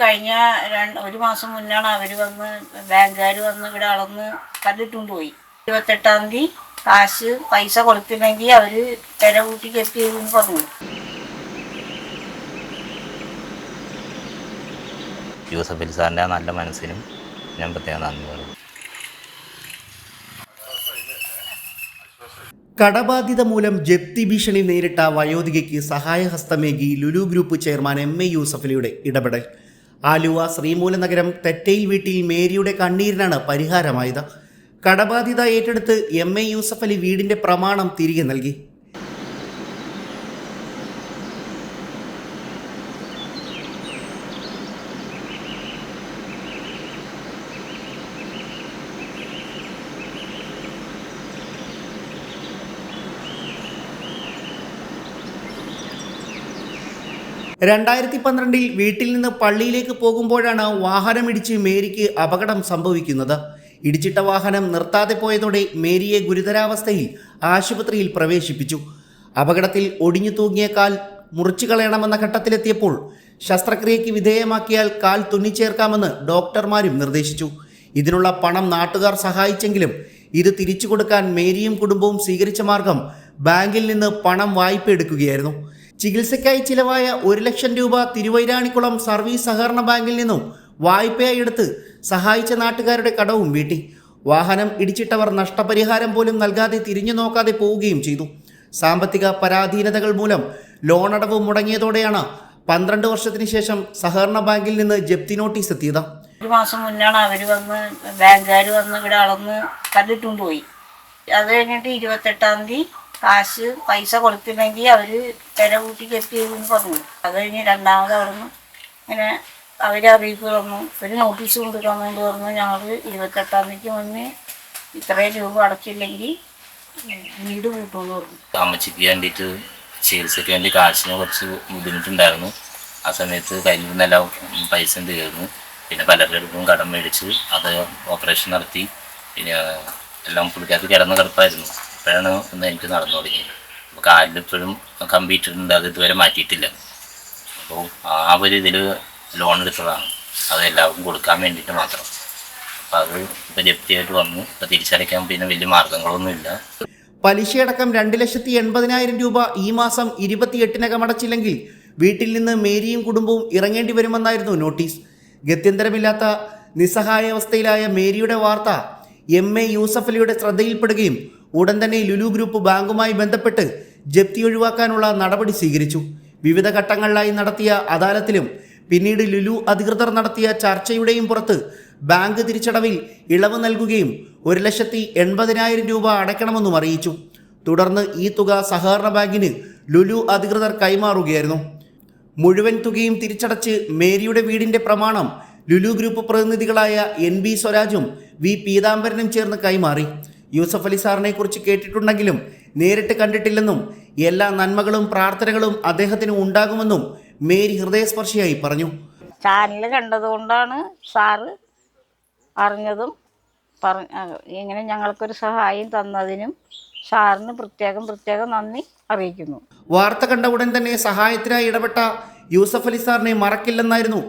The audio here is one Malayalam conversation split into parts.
കഴിഞ്ഞ രണ്ട് ഒരു മാസം മുന്നാണ് അവർ വന്ന് ബാങ്കുകാർ വന്ന് ഇവിടെ അളന്ന് കല്ലിട്ടും പോയി. ഇരുപത്തെട്ടാം തീയതി കാശ് പൈസ കൊടുത്തില്ലെങ്കിൽ അവർ തിര കൂട്ടി കെട്ടി എന്ന് പറഞ്ഞു. യൂസഫ് അലി സാറിന്റെ നല്ല മനസ്സിനും ഞാൻ പ്രത്യേകം നന്ദി പറയും കടബാധ്യത മൂലം ജപ്തി ഭീഷണി നേരിട്ട വയോധികയ്ക്ക് സഹായഹസ്തമേകി Lulu group chairman M A യൂസഫലിയുടെ ഇടപെടൽ. ആലുവ ശ്രീമൂലനഗരം തെറ്റയിൽ വീട്ടിൽ മേരിയുടെ കണ്ണീരിനാണ് പരിഹാരമായത്. കടബാധ്യത ഏറ്റെടുത്ത് എം. എ. യൂസഫ് അലി വീടിന്റെ പ്രമാണം തിരികെ നൽകി. രണ്ടായിരത്തി പന്ത്രണ്ടിൽ വീട്ടിൽ നിന്ന് പള്ളിയിലേക്ക് പോകുമ്പോഴാണ് വാഹനമിടിച്ച് മേരിക്ക് അപകടം സംഭവിക്കുന്നത്. ഇടിച്ചിട്ട വാഹനം നിർത്താതെ പോയതോടെ മേരിയെ ഗുരുതരാവസ്ഥയിൽ ആശുപത്രിയിൽ പ്രവേശിപ്പിച്ചു. അപകടത്തിൽ ഒടിഞ്ഞു തൂങ്ങിയ കാൽ മുറിച്ചു കളയണമെന്ന ഘട്ടത്തിലെത്തിയപ്പോൾ ശസ്ത്രക്രിയയ്ക്ക് വിധേയമാക്കിയാൽ കാൽ തുന്നിച്ചേർക്കാമെന്ന് ഡോക്ടർമാരും നിർദ്ദേശിച്ചു. ഇതിനുള്ള പണം നാട്ടുകാർ സഹായിച്ചെങ്കിലും ഇത് തിരിച്ചു കൊടുക്കാൻ മേരിയും കുടുംബവും സ്വീകരിച്ച മാർഗം ബാങ്കിൽ നിന്ന് പണം വായ്പ എടുക്കുകയായിരുന്നു ചികിത്സയ്ക്കായി ചിലവായ ഒരു ലക്ഷം രൂപ തിരുവൈരാണിക്കുളം സർവീസ് സഹകരണ ബാങ്കിൽ നിന്നും വായ്പയായി എടുത്ത് സഹായിച്ച നാട്ടുകാരുടെ കടവും വീട്ടി. വാഹനം ഇടിച്ചിട്ടവർ നഷ്ടപരിഹാരം പോലും നൽകാതെ തിരിഞ്ഞു നോക്കാതെ പോവുകയും ചെയ്തു. സാമ്പത്തിക പരാധീനതകൾ മൂലം ലോണടവ് മുടങ്ങിയതോടെയാണ് പന്ത്രണ്ട് വർഷത്തിന് ശേഷം സഹകരണ ബാങ്കിൽ നിന്ന് ജപ്തി നോട്ടീസ് എത്തിയത്. ഒരു മാസം മുന്നാണ് അവർ വന്ന് ബാങ്കുകാർ വന്ന് ഇവിടെ അളന്ന് കല്ലിട്ടും പോയി. അത് കഴിഞ്ഞിട്ട് ഇരുപത്തെട്ടാം തീയതി കാശ് പൈസ കൊടുത്തില്ലെങ്കിൽ അവർ തിര കൂട്ടി കെട്ടി പറഞ്ഞു. അത് കഴിഞ്ഞ് രണ്ടാമത് അവിടുന്ന് ഇങ്ങനെ അവരെ അറിയിപ്പ് തന്നു. ഒരു നോട്ടീസ് കൊണ്ടുവരാൻ വേണ്ടി പറഞ്ഞു. ഞങ്ങൾ ഇരുപത്തെട്ടാം തീയതിക്ക് മുന്നേ ഇത്രയും രൂപ അടച്ചില്ലെങ്കിൽ വീട് കൂട്ടുമെന്ന് പറഞ്ഞു. അമ്മച്ചിക്ക് വേണ്ടിയിട്ട് ചികിത്സയ്ക്ക് വേണ്ടി കാശിന് കുറച്ച് ബുദ്ധിമുട്ടുണ്ടായിരുന്നു. ആ സമയത്ത് കയ്യിൽ നിന്നെല്ലാം പൈസ തീർന്നു. പിന്നെ പലരുടെ അടുത്തും കടം മേടിച്ച് അത് ഓപ്പറേഷൻ നടത്തി. പിന്നെ എല്ലാം പുള്ളിക്കാർക്ക് കിടന്ന് കിടപ്പായിരുന്നു. അപ്പോഴാണ് ഒന്ന് എനിക്ക് നടന്നു തുടങ്ങിയത് അപ്പോൾ ഇപ്പോഴും ഉണ്ട് അത് ഇതുവരെ മാറ്റിയിട്ടില്ല. അപ്പോൾ ആ ഒരു ഇതിൽ ലോൺ എടുത്തതാണ്. അത് എല്ലാവർക്കും കൊടുക്കാൻ വേണ്ടിയിട്ട് മാത്രം. അപ്പോൾ അത് ഇപ്പോൾ ജപ്തിയായിട്ട് വന്നു. ഇപ്പോൾ തിരിച്ചടയ്ക്കാൻ പിന്നെ വലിയ മാർഗങ്ങളൊന്നുമില്ല പലിശയടക്കം രണ്ട് ലക്ഷത്തി എൺപതിനായിരം രൂപ ഈ മാസം ഇരുപത്തിയെട്ടിനകം അടച്ചില്ലെങ്കിൽ വീട്ടിൽ നിന്ന് മേരിയും കുടുംബവും ഇറങ്ങേണ്ടി വരുമെന്നായിരുന്നു നോട്ടീസ്. ഗത്യന്തരമില്ലാത്ത നിസ്സഹായാവസ്ഥയിലായ മേരിയുടെ വാർത്ത എം എ യൂസഫലിയുടെ ശ്രദ്ധയിൽപ്പെടുകയും ഉടൻ തന്നെ ലുലു ഗ്രൂപ്പ് ബാങ്കുമായി ബന്ധപ്പെട്ട് ജപ്തി ഒഴിവാക്കാനുള്ള നടപടി സ്വീകരിച്ചു. വിവിധ ഘട്ടങ്ങളിലായി നടത്തിയ അദാലത്തിലും പിന്നീട് ലുലു അധികൃതർ നടത്തിയ ചർച്ചയുടെയും പുറത്ത് ബാങ്ക് തിരിച്ചടവിൽ ഇളവ് നൽകുകയും ഒരു ലക്ഷത്തി എൺപതിനായിരം രൂപ അടയ്ക്കണമെന്നും അറിയിച്ചു. തുടർന്ന് ഈ തുക സഹകരണ ബാങ്കിന് ലുലു അധികൃതർ കൈമാറുകയായിരുന്നു. മുഴുവൻ തുകയും തിരിച്ചടച്ച് മേരിയുടെ വീടിന്റെ പ്രമാണം ലുലു ഗ്രൂപ്പ് പ്രതിനിധികളായ എൻ ബി സ്വരാജും വി പീതാംബരനും ചേർന്ന് കൈമാറി. യൂസഫ് അലി സാറിനെ കുറിച്ച് കേട്ടിട്ടുണ്ടെങ്കിലും നേരിട്ട് കണ്ടിട്ടില്ലെന്നും എല്ലാ നന്മകളും പ്രാർത്ഥനകളും അദ്ദേഹത്തിന് ഉണ്ടാകുമെന്നും മേരി ഹൃദയസ്പർശിയായി പറഞ്ഞു. ചാനൽ കണ്ടതുകൊണ്ടാണ് സാറ് അറിഞ്ഞതും പറഞ്ഞ ഇങ്ങനെ ഞങ്ങൾക്കൊരു സഹായം തന്നതിനും സാറിന് പ്രത്യേകം പ്രത്യേകം നന്ദി അറിയിക്കുന്നു. വാർത്ത കണ്ട ഉടൻ തന്നെ സഹായത്തിനായി ഇടപെട്ട യൂസഫ് അലി സാറിനെ മറക്കില്ലെന്നായിരുന്നു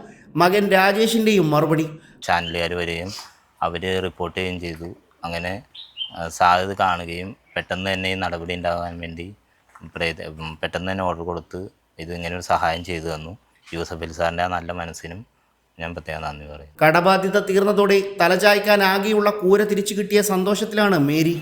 മകൻ രാജേഷിന്റെയും മറുപടി. ചാനലുകാർ വരികയും അവർ റിപ്പോർട്ട് ചെയ്യുകയും ചെയ്തു. അങ്ങനെ സാധ്യത കാണുകയും പെട്ടെന്ന് തന്നെ ഈ നടപടി ഉണ്ടാകാൻ വേണ്ടി പെട്ടെന്ന് തന്നെ ഓർഡർ കൊടുത്ത് ഇത് ഇങ്ങനെ ഒരു സഹായം ചെയ്തു തന്നു. യൂസഫ് അലി സാറിന്റെ നല്ല മനസ്സിനും ഞാൻ പ്രത്യേകം നന്ദി പറയും കടബാധ്യത തീർന്നതോടെ തലചായ്ക്കാനാകെയുള്ള കൂര തിരിച്ചു കിട്ടിയ സന്തോഷത്തിലാണ് മേരി.